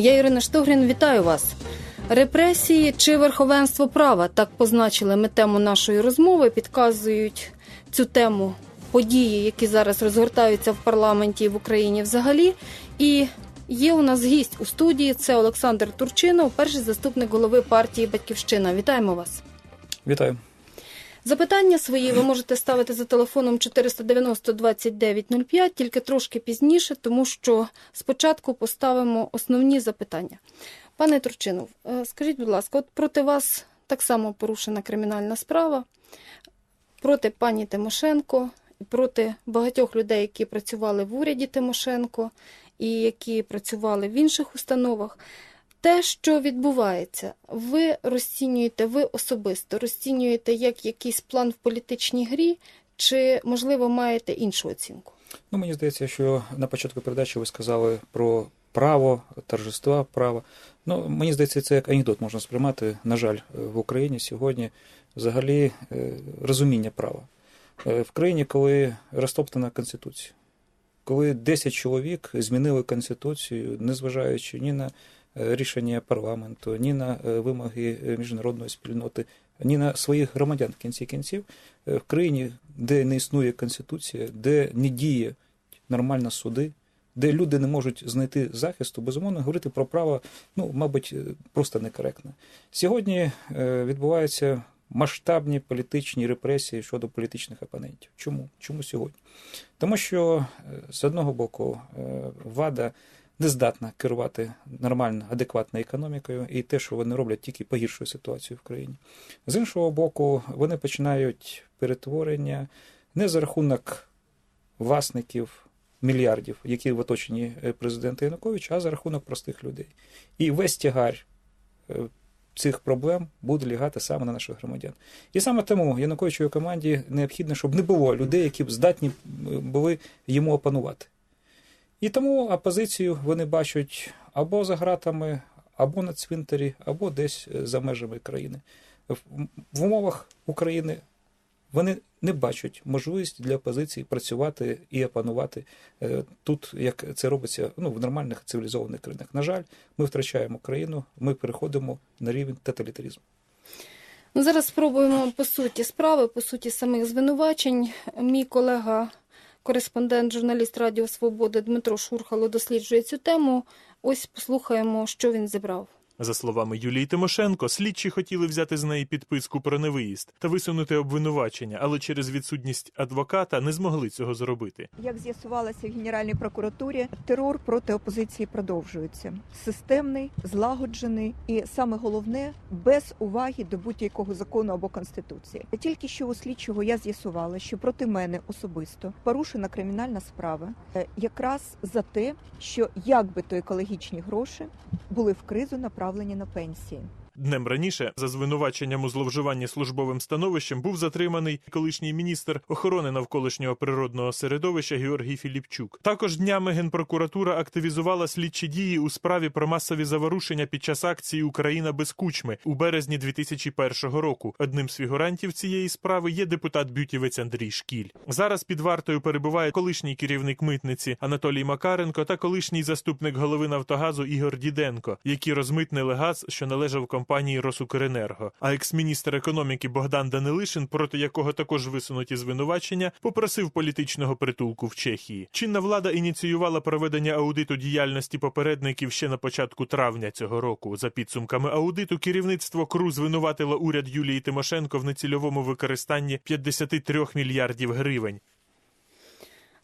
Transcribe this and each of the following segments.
Я Ірина Штогрін, вітаю вас. Репресії чи верховенство права так позначили ми тему нашої розмови. Підказують цю тему події, які зараз розгортаються в парламенті в Україні взагалі. І є у нас гість у студії. Це Олександр Турчинов, перший заступник голови партії Батьківщина. Вітаємо вас. Вітаю. Запитання свої ви можете ставити за телефоном 490 2905, тільки трошки пізніше, тому що спочатку поставимо основні запитання. Пане Турчинов, е, скажіть, будь ласка, от проти вас так само порушена кримінальна справа, проти пані Тимошенко, проти багатьох людей, які працювали в уряді Тимошенко і які працювали в інших установах. Те, що відбувається, ви розцінюєте, ви особисто розцінюєте як якийсь план в політичній грі, чи, можливо, маєте іншу оцінку? Ну, мені здається, що на початку передачі ви сказали про право, торжества права. Ну, мені здається, це як анекдот можна сприймати. На жаль, в Україні сьогодні взагалі е, розуміння права. Е, В країні, коли розтоптана Конституція, коли 10 чоловік змінили Конституцію, незважаючи ні на рішення парламенту, ні на е, вимоги е, міжнародної спільноти, ні на своїх громадян в кінці кінців, е, в країні, де не існує Конституція, де не діє нормально суди, де люди не можуть знайти захисту, безумовно, говорити про право, ну, мабуть, е, просто некоректно. Сьогодні е, відбуваються масштабні політичні репресії щодо політичних опонентів. Чому? Чому сьогодні? Тому що е, з одного боку е, влада не здатна керувати нормально, адекватною економікою, і те, що вони роблять, тільки погіршує ситуацію в країні. З іншого боку, вони починають перетворення не за рахунок власників мільярдів, які в оточенні е, президента Януковича, а за рахунок простих людей. І весь тягар е, цих проблем буде лягати саме на наших громадян. І саме тому Януковичевій команді необхідно, щоб не було людей, які б здатні е, були йому опанувати. І тому опозицію вони бачать або за ґратами, або на цвинтарі, або десь е, за межами країни. В, умовах України вони не бачать можливість для опозиції працювати і опанувати е, тут, як це робиться ну, в нормальних цивілізованих країнах. На жаль, ми втрачаємо країну, ми переходимо на рівень тоталітаризму. Ну, зараз спробуємо по суті справи, по суті самих звинувачень. Мій колега, кореспондент, журналіст Радіо Свобода Дмитро Шурхало досліджує цю тему. Ось послухаємо, що він зібрав. За словами Юлії Тимошенко, слідчі хотіли взяти з неї підписку про невиїзд та висунути обвинувачення, але через відсутність адвоката не змогли цього зробити. Як з'ясувалося в Генеральній прокуратурі, терор проти опозиції продовжується. Системний, злагоджений і саме головне без уваги до будь-якого закону або конституції. Тільки що у слідчого я з'ясувала, що проти мене особисто порушена кримінальна справа е, якраз за те, що якби то екологічні гроші були в кризу направлені на пенсії. Днем раніше за звинуваченням у зловживанні службовим становищем був затриманий колишній міністр охорони навколишнього природного середовища Георгій Філіпчук. Також днями генпрокуратура активізувала слідчі дії у справі про масові заворушення під час акції Україна без кучми у березні 2001 року. Одним з фігурантів цієї справи є депутат Бютівець Андрій Шкіль. Зараз під вартою перебуває колишній керівник митниці Анатолій Макаренко та колишній заступник голови Нафтогазу Ігор Діденко, які розмитнили газ, що належав компанії Росукренерго. А екс-міністр економіки Богдан Данилишин, проти якого також висунуті звинувачення, попросив політичного притулку в Чехії. Чинна влада ініціювала проведення аудиту діяльності попередників ще на початку травня цього року. За підсумками аудиту, керівництво КРУ звинуватило уряд Юлії Тимошенко в нецільовому використанні 53 мільярдів гривень.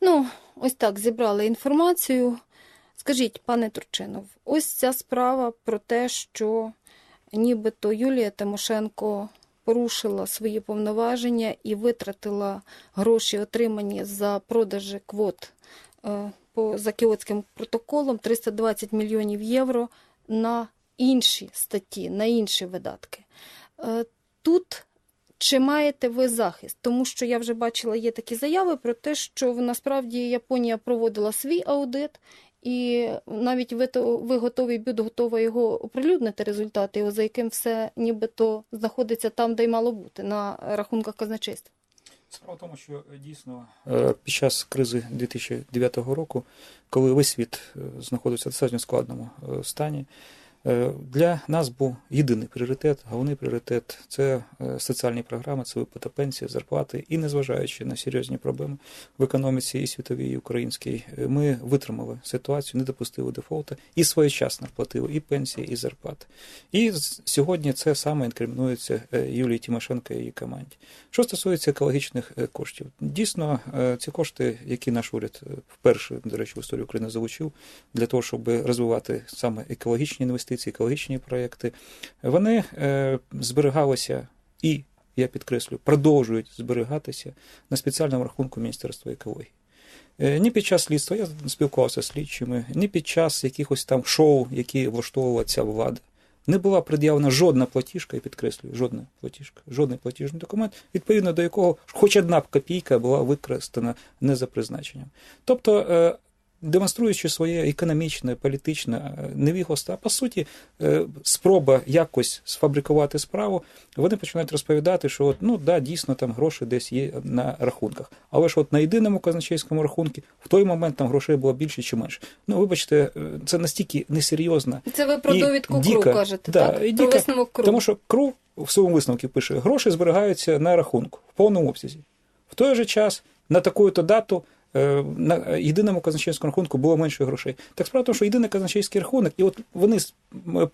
Ну, ось так зібрали інформацію. Скажіть, пане Турчинов, ось ця справа про те, що нібито Юлія Тимошенко порушила свої повноваження і витратила гроші, отримані за продажі квот е, по за Кіотським протоколом 320 мільйонів євро на інші статті, на інші видатки. Е, Тут чи маєте ви захист? Тому що я вже бачила, є такі заяви про те, що насправді Японія проводила свій аудит, і навіть ви, то, ви готові бюд, готова його оприлюднити результати, його, за яким все нібито знаходиться там, де й мало бути, на рахунках казначейства. Справа в тому, що е, дійсно е, під час кризи 2009 року, коли весь світ знаходиться знаходився в достатньо складному е, стані, е, для нас був єдиний пріоритет, головний пріоритет це е, соціальні програми, це виплата пенсії, зарплати. І незважаючи на серйозні проблеми в економіці і світовій, і українській, е, ми витримали ситуацію, не допустили дефолту і своєчасно платили і пенсії, і зарплати. І сьогодні це саме інкримінується е, Юлії Тимошенко і її команді. Що стосується екологічних е, коштів, дійсно е, ці кошти, які наш уряд е, вперше, до речі, в історії України залучив для того, щоб розвивати саме екологічні інвестиції, екологічні проекти, вони е, зберігалися і, я підкреслю, продовжують зберігатися на спеціальному рахунку Міністерства екології. Е, Ні під час слідства, я спілкувався з слідчими, ні під час якихось там шоу, які влаштовувала ця влада. Не була пред'явлена жодна платіжка, я підкреслюю, жодна платіжка, жодний платіжний документ, відповідно до якого хоч одна копійка була використана не за призначенням. Тобто, е, демонструючи своє економічне, політичне е, невігластво, а по суті, е, спроба якось сфабрикувати справу, вони починають розповідати, що от, ну да, дійсно там гроші десь є на рахунках. Але ж от на єдиному казначейському рахунку в той момент там грошей було більше чи менше. Ну, вибачте, е, це настільки несерйозно. Це ви про І довідку КРУ кажете, да, так? і Про висновок КРУ. Тому що КРУ в своєму висновку пише, гроші зберігаються на рахунку в повному обсязі. В той же час на таку-то дату на єдиному казначейському рахунку було менше грошей. Так справа в тому, що єдиний казначейський рахунок, і от вони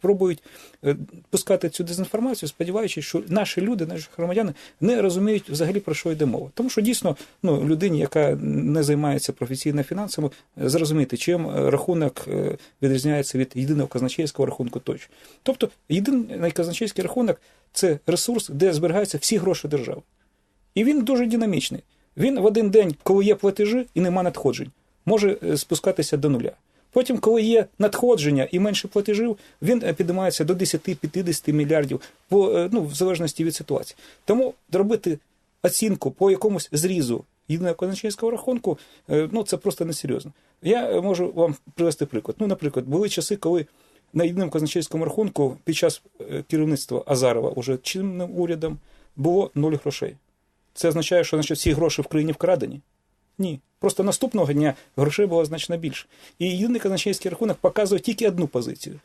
пробують е, пускати цю дезінформацію, сподіваючись, що наші люди, наші громадяни не розуміють взагалі про що йде мова. Тому що дійсно ну, людині, яка не займається професійно фінансами, е, зрозуміти, чим е, рахунок е, відрізняється від єдиного казначейського рахунку тощо. Тобто єдиний казначейський рахунок це ресурс, де зберігаються всі гроші держави. І він дуже динамічний. Він в один день, коли є платежі і нема надходжень, може е, спускатися до нуля. Потім, коли є надходження і менше платежів, він е, піднімається до 10-50 мільярдів, по, е, ну, в залежності від ситуації. Тому робити оцінку по якомусь зрізу єдиного казначейського рахунку, ну це просто несерйозно. Я можу вам привести приклад. Ну, наприклад, були часи, коли на єдиному казначейському рахунку під час керівництва Азарова уже чинним урядом було нуль грошей. Це означає, що значить, всі гроші в країні вкрадені? Ні. Просто наступного дня грошей було значно більше. І єдиний казначейський рахунок показує тільки одну позицію.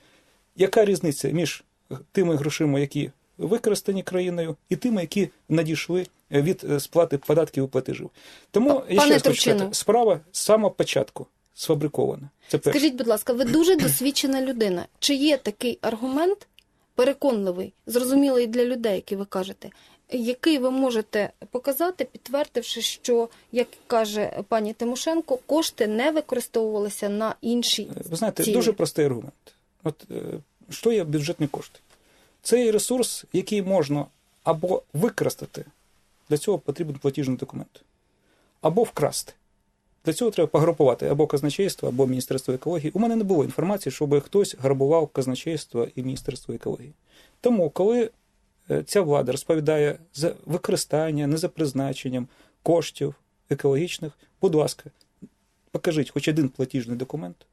Яка різниця між тими грошима, які використані країною, і тими, які надійшли від е, сплати податків і платежів? Тому я ще раз хочу сказати, справа з самого початку сфабрикована. Це перше. Скажіть, будь ласка, ви дуже досвідчена людина. Чи є такий аргумент переконливий, зрозумілий для людей, який ви кажете, який ви можете показати, підтвердивши, що, як каже пані Тимошенко, кошти не використовувалися на інші Ви знаєте, цілі? дуже простий аргумент. От е, що є бюджетні кошти? Це є ресурс, який можна або використати, для цього потрібен платіжний документ, або вкрасти. Для цього треба погрупувати або казначейство, або Міністерство екології. У мене не було інформації, щоб хтось грабував казначейство і Міністерство екології. Тому, коли ця влада розповідає за використання, не за призначенням коштів екологічних, будь ласка, покажіть хоч один платіжний документ,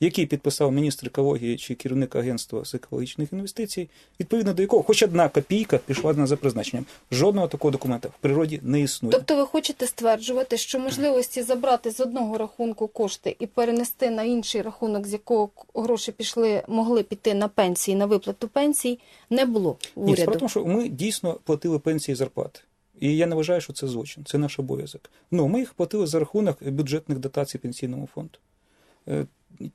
який підписав міністр екології чи керівник агентства з екологічних інвестицій, відповідно до якого хоч одна копійка пішла на за призначенням. Жодного такого документа в природі не існує. Тобто ви хочете стверджувати, що можливості забрати з одного рахунку кошти і перенести на інший рахунок, з якого гроші пішли, могли піти на пенсії, на виплату пенсій, не було в Ні, уряду. тому, що ми дійсно платили пенсії і зарплати. І я не вважаю, що це злочин, це наш обов'язок. Ну, ми їх платили за рахунок бюджетних дотацій пенсійному фонду.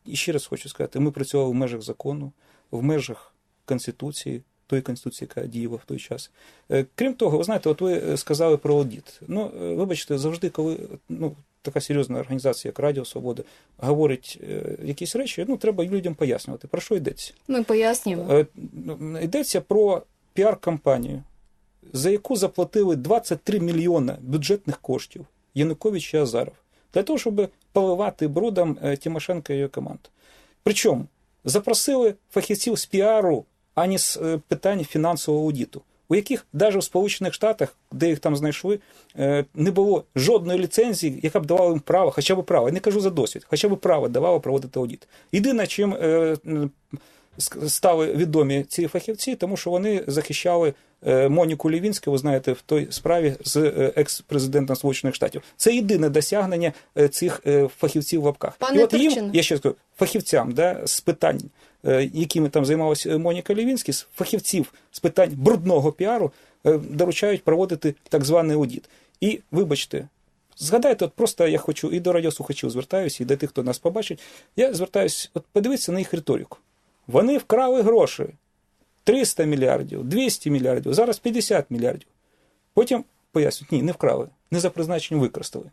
І ще раз хочу сказати, ми працювали в межах закону, в межах Конституції, тої Конституції, яка діяла в той час. Е, Крім того, ви знаєте, от ви е, сказали про аудит. Ну, е, вибачте, завжди, коли ну, така серйозна організація, як Радіо Свобода, говорить якісь речі, ну, треба людям пояснювати, про що йдеться. Ми пояснюємо. Е, Йдеться про піар-кампанію, за яку заплатили 23 мільйони бюджетних коштів Янукович і Азаров, для того, щоб поливати брудом е, Тимошенка і її команду. Причому запросили фахівців з піару, а не з е, питань фінансового аудиту, у яких навіть в Сполучених Штатах, де їх там знайшли, е, не було жодної ліцензії, яка б давала їм право, хоча б право, я не кажу за досвід, хоча б право давало проводити аудит. Єдине, чим стали відомі ці фахівці, тому що вони захищали е, Моніку Лівінську, ви знаєте, в той справі з е, екс-президентом Сполучених Штатів. Це єдине досягнення е, цих фахівців в лапках. Пане І от їм, я ще скажу, фахівцям да, з питань, якими там займалася Моніка Лівінський, з фахівців з питань брудного піару доручають проводити так званий аудіт. І вибачте, згадайте, от просто я хочу і до радіослухачів звертаюся, і до тих, хто нас побачить. Я звертаюсь, от подивіться на їх риторику. Вони вкрали гроші. 300 мільярдів, 200 мільярдів, зараз 50 мільярдів. Потім пояснюють, ні, не вкрали, не за призначенням використали.